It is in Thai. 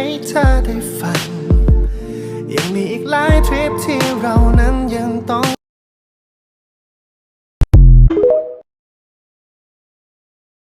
ให้เธอได้ฟัง ยังมีอีกหลายทริปที่เรานั้